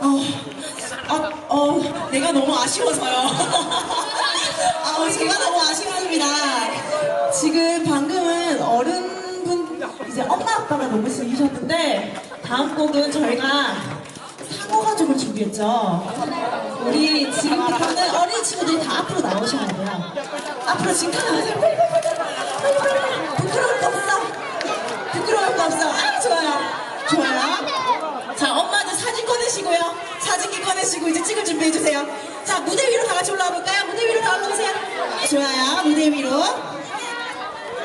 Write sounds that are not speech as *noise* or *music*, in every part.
어, 어, 어, 내가 너무 아쉬워서요. *laughs* 아, 제가 너무 아쉽습니다. 지금 방금은 어른분, 이제 엄마 아빠가 너무 즐기셨는데, 다음 곡은 저희가 상어 가족을 준비했죠. 우리 지금부터는 어린 친구들이 다 앞으로 나오셔야 돼요. 앞으로 지금 다 나오세요. 빨리, 빨리, 빨리, 빨리, 빨리, 빨리. 부끄러울 거 없어. 부끄러울 거 없어. 아, 좋아요. 좋아요. 자, 엄마들 사진 꺼내시고요. 사진기 꺼내시고 이제 찍을 준비해주세요. 자, 무대 위로 다 같이 올라와 볼까요? 무대 위로 다 올라오세요. 좋아요. 무대 위로.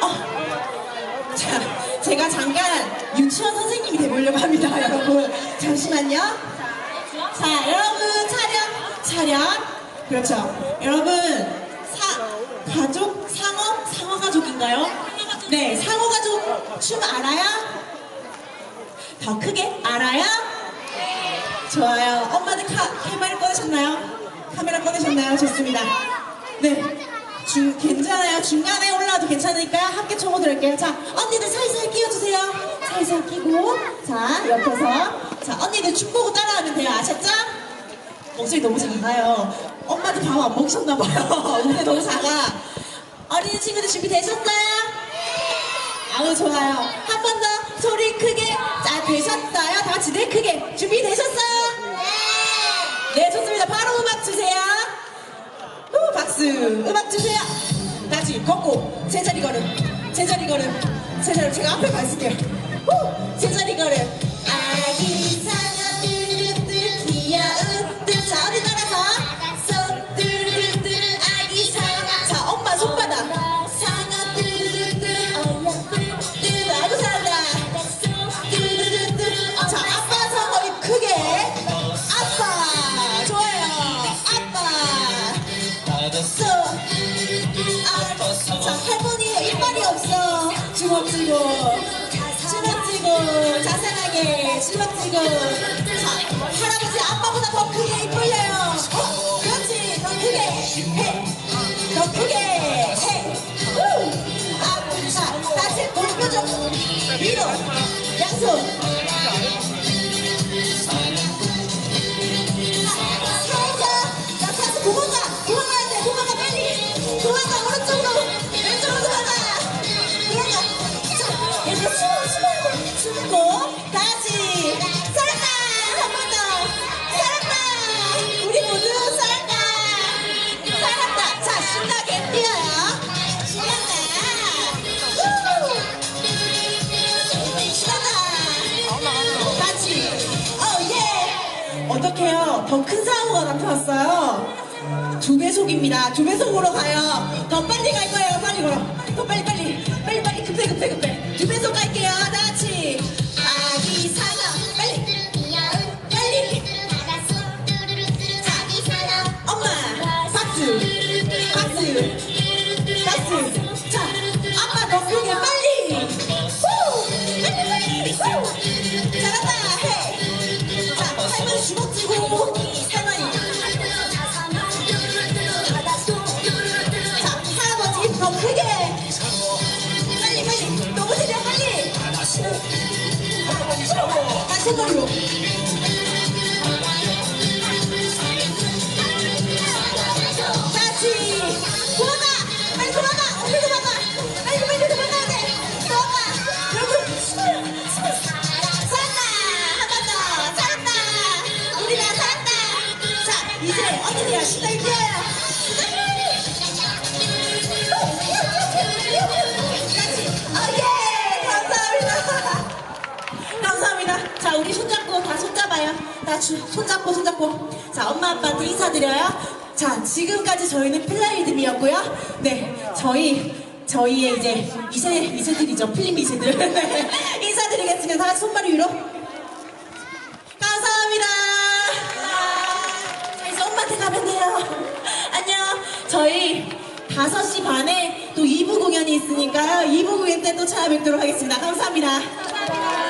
어. 자, 제가 잠깐 유치원 선생님이 돼보려고 합니다, 여러분. 잠시만요. 자, 여러분, 차렷, 차렷. 그렇죠. 여러분, 사, 가족, 상어? 상어 가족인가요? 네, 상어 가족 춤 알아요? 더 크게 알아요? 좋아요. 엄마들 카, 카메라 꺼내셨나요? 카메라 꺼내셨나요? 좋습니다. 네. 중, 괜찮아요. 중간에 올라와도 괜찮으니까 함께 초보 들을게요. 자, 언니들 사이사이 끼워주세요. 사이사이 끼고. 자, 옆에서. 자, 언니들 춤 보고 따라하면 돼요. 아셨죠? 목소리 너무 작아요. 엄마들 밥안 먹으셨나봐요. *laughs* 목소리 너무 작아. 어린이 친구들 준비되셨어요? 아우 좋아요. 한 번 더 소리 크게 자 되셨어요? 다 같이 네 크게 준비되셨어요? 박수. 음악 주세요. 다시 걷고 제자리 걸음 제자리 걸음 제자리 제가 앞에 가 있을게요. 후 제자리 걸음 주먹 쥐고 자상하게 자 할아버지 아빠보다 더 크게 입 벌려요. 어, 그렇지 더 크게. 해 더 크게. 해 돼 숨고 다시 살았다! 한번 더! 살았다! 우리 모두 살았다! 살았다! 자 신나게 뛰어요. 신난다. 후 신난다. 같이 어예 어떡해요? 더 큰 사고가 나타났어요. 두 배속입니다. 두 배속으로 가요. 더 빨리 갈 거예요. 빨리 걸어 머리로. 다시. 도망가. 빨리 도망가. 어디 도망가? 빨리 빨리 도망가야 돼. 도망가. 여러분 숨어요 숨어요 살았다. 한번 더 살았다. 우리 다 살았다. 자 이제 신나게 뛰어요 손잡고 손잡고. 자, 엄마 아빠한테 인사드려요. 자, 지금까지 저희는 플라이드미였고요. 네, 저희 저희의 이제 미세 미세들이죠. 필름 미세들. *laughs* 네, 인사드리겠습니다. 다 같이 손발 위로. 감사합니다. 자, 이제 엄마한테 가면 돼요. 안녕. 저희 5시 반에 또 2부 공연이 있으니까요. 2부 공연 때 또 찾아뵙도록 하겠습니다. 감사합니다.